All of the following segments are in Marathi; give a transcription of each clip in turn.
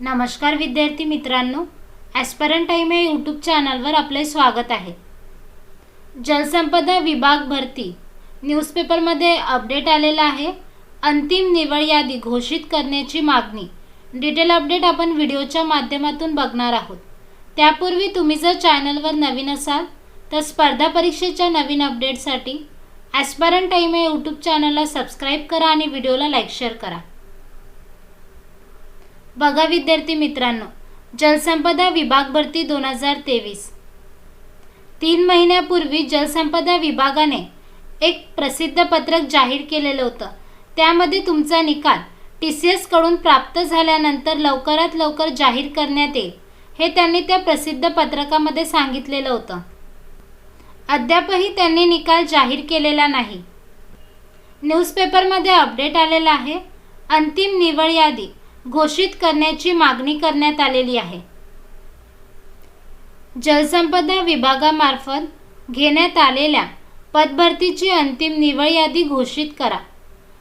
नमस्कार विद्यार्थी मित्रांनो ॲस्परंट टाईम या यूट्यूब चॅनलवर आपले स्वागत आहे. जलसंपदा विभाग भरती न्यूजपेपरमध्ये अपडेट आलेला आहे. अंतिम निवड यादी घोषित करण्याची मागणी. डिटेल अपडेट आपण व्हिडिओच्या माध्यमातून बघणार आहोत. त्यापूर्वी तुम्ही जर चॅनलवर नवीन असाल तर स्पर्धा परीक्षेच्या नवीन अपडेटसाठी ॲस्परंट टाईम या यूट्यूब चॅनलला सबस्क्राईब करा आणि व्हिडिओला लाईक शेअर करा. बघा विद्यार्थी मित्रांनो जलसंपदा विभाग भरती दोन हजार तेवीस. तीन महिन्यापूर्वी जलसंपदा विभागाने एक प्रसिद्ध पत्रक जाहीर केलेलं होतं. त्यामध्ये तुमचा निकाल टी सी एसकडून प्राप्त झाल्यानंतर लवकरात लवकर जाहीर करण्यात येईल हे त्यांनी त्या प्रसिद्ध पत्रकामध्ये सांगितलेलं होतं. अद्यापही त्यांनी निकाल जाहीर केलेला नाही. न्यूजपेपरमध्ये अपडेट आलेला आहे अंतिम निवड यादी घोषित करण्याची मागणी करण्यात आलेली आहे. जलसंपदा विभागामार्फत घेण्यात आलेल्या पदभरतीची अंतिम निवड यादी घोषित करा.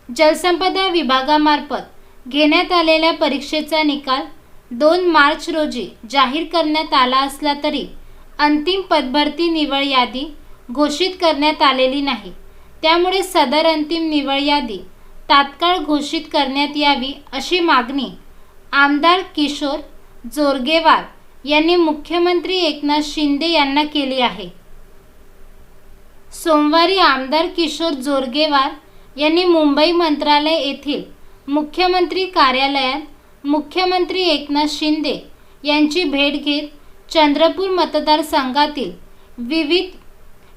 जलसंपदा विभागामार्फत घेण्यात आलेल्या परीक्षेचा निकाल दोन मार्च रोजी जाहीर करण्यात आला असला तरी अंतिम पदभरती निवड यादी घोषित करण्यात आलेली नाही. त्यामुळे सदर अंतिम निवड यादी तात्काळ घोषित करण्यात यावी अशी मागणी आमदार किशोर जोरगेवार यांनी मुख्यमंत्री एकनाथ शिंदे यांना केली आहे. सोमवारी आमदार किशोर जोरगेवार यांनी मुंबई मंत्रालय येथील मुख्यमंत्री कार्यालयात मुख्यमंत्री एकनाथ शिंदे यांची भेट घेत चंद्रपूर मतदारसंघातील विविध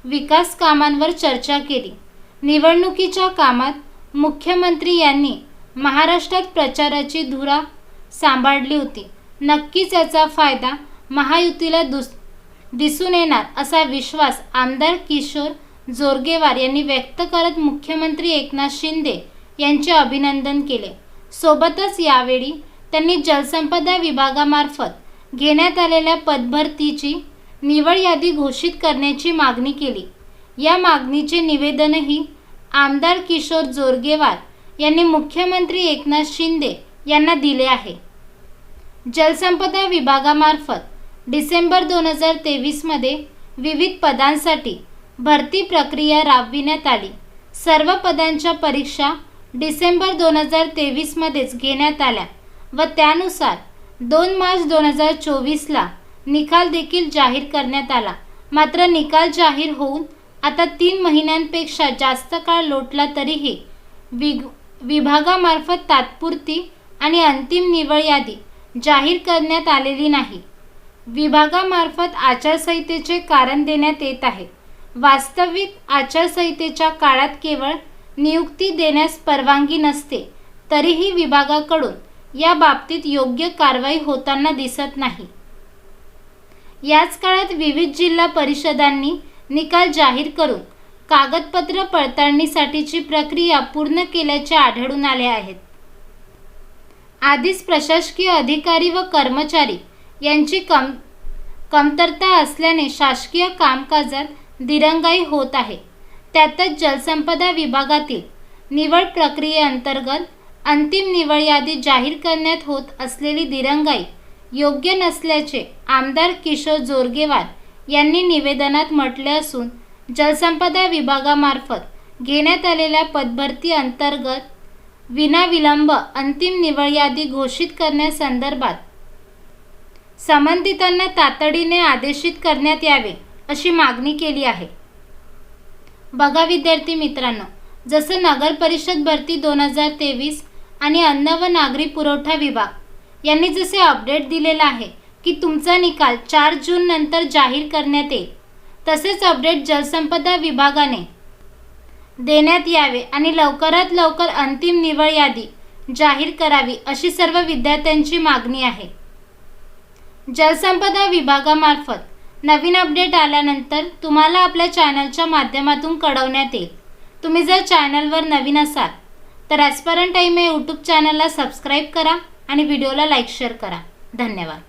विकास कामांवर चर्चा केली. निवडणुकीच्या कामात मुख्यमंत्री यांनी महाराष्ट्रात प्रचाराची धुरा सांभाळली होती. नक्कीच याचा फायदा महायुतीला दुस दिसून येणार असा विश्वास आमदार किशोर जोरगेवार यांनी व्यक्त करत मुख्यमंत्री एकनाथ शिंदे यांचे अभिनंदन केले. सोबतच यावेळी त्यांनी जलसंपदा विभागामार्फत घेण्यात आलेल्या पदभरतीची निवड यादी घोषित करण्याची मागणी केली. या मागणीचे निवेदनही आमदार किशोर जोरगेवार यांनी मुख्यमंत्री एकनाथ शिंदे यांना दिले आहे. जलसंपदा विभागामार्फत डिसेंबर दोन हजार तेवीसमध्ये विविध पदांसाठी भरती प्रक्रिया राबविण्यात आली. सर्व पदांच्या परीक्षा डिसेंबर दोन हजार तेवीसमध्येच घेण्यात आल्या व त्यानुसार दोन मार्च दोन हजार चोवीसला निकाल देखील जाहीर करण्यात आला. मात्र निकाल जाहीर होऊन आता तीन महिन्यांपेक्षा जास्त काळ लोटला तरीही विग विभागामार्फत तात्पुरती आणि अंतिम निवड यादी जाहीर करण्यात आलेली नाही. विभागामार्फत आचारसंहितेचे कारण देण्यात येत आहे. वास्तविक आचारसंहितेच्या काळात केवळ नियुक्ती देण्यास परवानगी नसते तरीही विभागाकडून या बाबतीत योग्य कारवाई होताना दिसत नाही. याच काळात विविध जिल्हा परिषदांनी निकाल जाहीर करून कागदपत्र पडताळणीसाठीची प्रक्रिया पूर्ण केल्याचे आढळून आले आहेत. आधीच प्रशासकीय अधिकारी व कर्मचारी यांची कम कमतरता असल्याने शासकीय कामकाजात दिरंगाई होत आहे. त्यातच जलसंपदा विभागातील निवड प्रक्रियेअंतर्गत अंतिम निवड यादी जाहीर करण्यात होत असलेली दिरंगाई योग्य नसल्याचे आमदार किशोर जोरगेवार यांनी निवेदनात म्हटले असून जलसंपदा विभागामार्फत घेण्यात आलेल्या पदभरती अंतर्गत विनाविलंब अंतिम निवड यादी घोषित करण्यासंदर्भात संबंधितांना तातडीने आदेशित करण्यात यावे अशी मागणी केली आहे. बघा विद्यार्थी मित्रांनो जसं नगर परिषद भरती दोन हजार तेवीस आणि अन्न व नागरी पुरवठा विभाग यांनी जसे अपडेट दिलेलं आहे की तुमचा निकाल चार जून नंतर जाहीर करण्यात येईल. तसेच अपडेट जलसंपदा विभागाने देण्यात यावे आणि लवकरात लवकर अंतिम निवड यादी जाहीर करावी अशी सर्व विद्यार्थ्यांची मागणी आहे. जलसंपदा विभागामार्फत नवीन अपडेट आल्यानंतर तुम्हाला आपल्या चॅनलच्या माध्यमातून कळवण्यात येईल. तुम्ही जर चॅनलवर नवीन असाल तर ॲस्परंट टाईम या यूट्यूब चॅनलला सबस्क्राईब करा आणि व्हिडिओला लाईक शेअर करा. धन्यवाद.